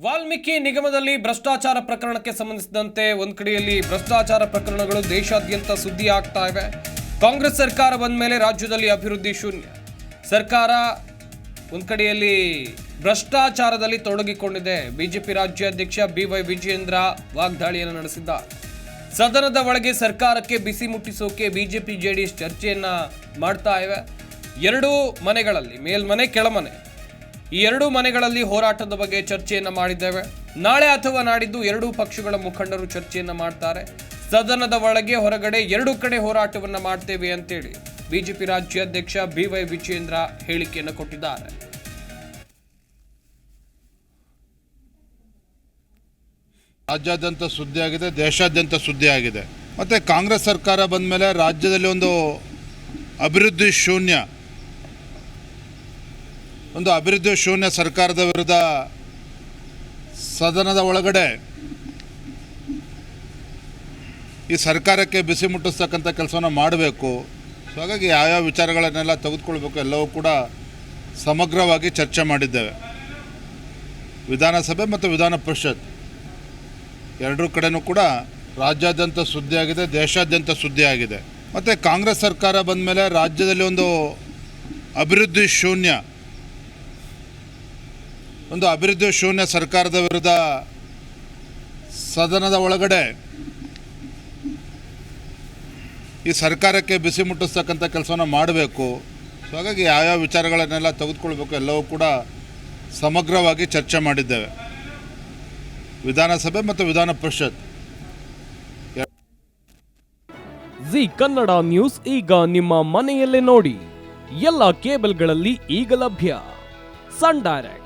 ವಾಲ್ಮೀಕಿ ನಿಗಮದಲ್ಲಿ ಭ್ರಷ್ಟಾಚಾರ ಪ್ರಕರಣಕ್ಕೆ ಸಂಬಂಧಿಸಿದಂತೆ ಒಂದು ಕಡೆಯಲ್ಲಿ ಭ್ರಷ್ಟಾಚಾರ ಪ್ರಕರಣಗಳು ದೇಶಾದ್ಯಂತ ಸುದ್ದಿ ಆಗ್ತಾ ಇವೆ. ಕಾಂಗ್ರೆಸ್ ಸರ್ಕಾರ ಬಂದ ಮೇಲೆ ರಾಜ್ಯದಲ್ಲಿ ಅಭಿವೃದ್ಧಿ ಶೂನ್ಯ. ಸರ್ಕಾರ ಒಂದು ಕಡೆಯಲ್ಲಿ ಭ್ರಷ್ಟಾಚಾರದಲ್ಲಿ ತೊಡಗಿಕೊಂಡಿದೆ. ಬಿಜೆಪಿ ರಾಜ್ಯಾಧ್ಯಕ್ಷ ಬಿ ವೈ ವಿಜಯೇಂದ್ರ ವಾಗ್ದಾಳಿಯನ್ನು ನಡೆಸಿದ್ದಾರೆ. ಸದನದ ಒಳಗೆ ಸರ್ಕಾರಕ್ಕೆ ಬಿಸಿ ಮುಟ್ಟಿಸೋಕೆ ಬಿಜೆಪಿ ಜೆಡಿಎಸ್ ಚರ್ಚೆಯನ್ನ ಮಾಡ್ತಾ ಇವೆ. ಎರಡೂ ಮನೆಗಳಲ್ಲಿ, ಮೇಲ್ಮನೆ, ಕೆಳಮನೆ. ಈ ಎರಡೂ ಮನೆಗಳಲ್ಲಿ ಹೋರಾಟದ ಬಗ್ಗೆ ಚರ್ಚೆಯನ್ನು ಮಾಡಿದ್ದೇವೆ. ನಾಳೆ ಅಥವಾ ನಾಡಿದ್ದು ಎರಡೂ ಪಕ್ಷಗಳ ಮುಖಂಡರು ಚರ್ಚೆಯನ್ನು ಮಾಡ್ತಾರೆ. ಸದನದ ಒಳಗೆ ಹೊರಗಡೆ ಎರಡೂ ಕಡೆ ಹೋರಾಟವನ್ನು ಮಾಡ್ತೇವೆ ಅಂತೇಳಿ ಬಿಜೆಪಿ ರಾಜ್ಯಾಧ್ಯಕ್ಷ ಬಿ ವೈ ವಿಜೇಂದ್ರ ಹೇಳಿಕೆಯನ್ನು ಕೊಟ್ಟಿದ್ದಾರೆ. ರಾಜ್ಯಾದ್ಯಂತ ಸುದ್ದಿ ಆಗಿದೆ, ದೇಶಾದ್ಯಂತ ಸುದ್ದಿ ಆಗಿದೆ. ಮತ್ತು ಕಾಂಗ್ರೆಸ್ ಸರ್ಕಾರ ಬಂದ ಮೇಲೆ ರಾಜ್ಯದಲ್ಲಿ ಒಂದು ಅಭಿವೃದ್ಧಿ ಶೂನ್ಯ ಒಂದು ಅಭಿವೃದ್ಧಿ ಶೂನ್ಯ ಸರ್ಕಾರದ ವಿರುದ್ಧ ಸದನದ ಒಳಗಡೆ ಈ ಸರ್ಕಾರಕ್ಕೆ ಬಿಸಿ ಮುಟ್ಟಿಸ್ತಕ್ಕಂಥ ಕೆಲಸವನ್ನು ಮಾಡಬೇಕು. ಸೊ ಹಾಗಾಗಿ ಯಾವ್ಯಾವ ವಿಚಾರಗಳನ್ನೆಲ್ಲ ತೆಗೆದುಕೊಳ್ಬೇಕು ಎಲ್ಲವೂ ಕೂಡ ಸಮಗ್ರವಾಗಿ ಚರ್ಚೆ ಮಾಡಿದ್ದೇವೆ. ವಿಧಾನಸಭೆ ಮತ್ತು ವಿಧಾನ ಪರಿಷತ್ ಎರಡೂ ಕಡೆಯೂ ಕೂಡ ರಾಜ್ಯಾದ್ಯಂತ ಸುದ್ದಿಯಾಗಿದೆ, ದೇಶಾದ್ಯಂತ ಸುದ್ದಿಯಾಗಿದೆ. ಮತ್ತು ಕಾಂಗ್ರೆಸ್ ಸರ್ಕಾರ ಬಂದ ಮೇಲೆ ರಾಜ್ಯದಲ್ಲಿ ಒಂದು ಅಭಿವೃದ್ಧಿ ಶೂನ್ಯ ಒಂದು ಅಭಿವೃದ್ಧಿ ಶೂನ್ಯ ಸರ್ಕಾರದ ವಿರುದ್ಧ ಸದನದ ಒಳಗಡೆ ಈ ಸರ್ಕಾರಕ್ಕೆ ಬಿಸಿ ಮುಟ್ಟಿಸ್ತಕ್ಕಂಥ ಕೆಲಸವನ್ನು ಮಾಡಬೇಕು. ಸೊ ಹಾಗಾಗಿ ಯಾವ್ಯಾವ ವಿಚಾರಗಳನ್ನೆಲ್ಲ ತೆಗೆದುಕೊಳ್ಬೇಕು ಎಲ್ಲವೂ ಕೂಡ ಸಮಗ್ರವಾಗಿ ಚರ್ಚೆ ಮಾಡಿದ್ದೇವೆ. ವಿಧಾನಸಭೆ ಮತ್ತು ವಿಧಾನ ಪರಿಷತ್. ಜಿ ಕನ್ನಡ ನ್ಯೂಸ್ ಈಗ ನಿಮ್ಮ ಮನೆಯಲ್ಲೇ ನೋಡಿ. ಎಲ್ಲ ಕೇಬಲ್ಗಳಲ್ಲಿ ಈಗ ಲಭ್ಯ. Sun Direct.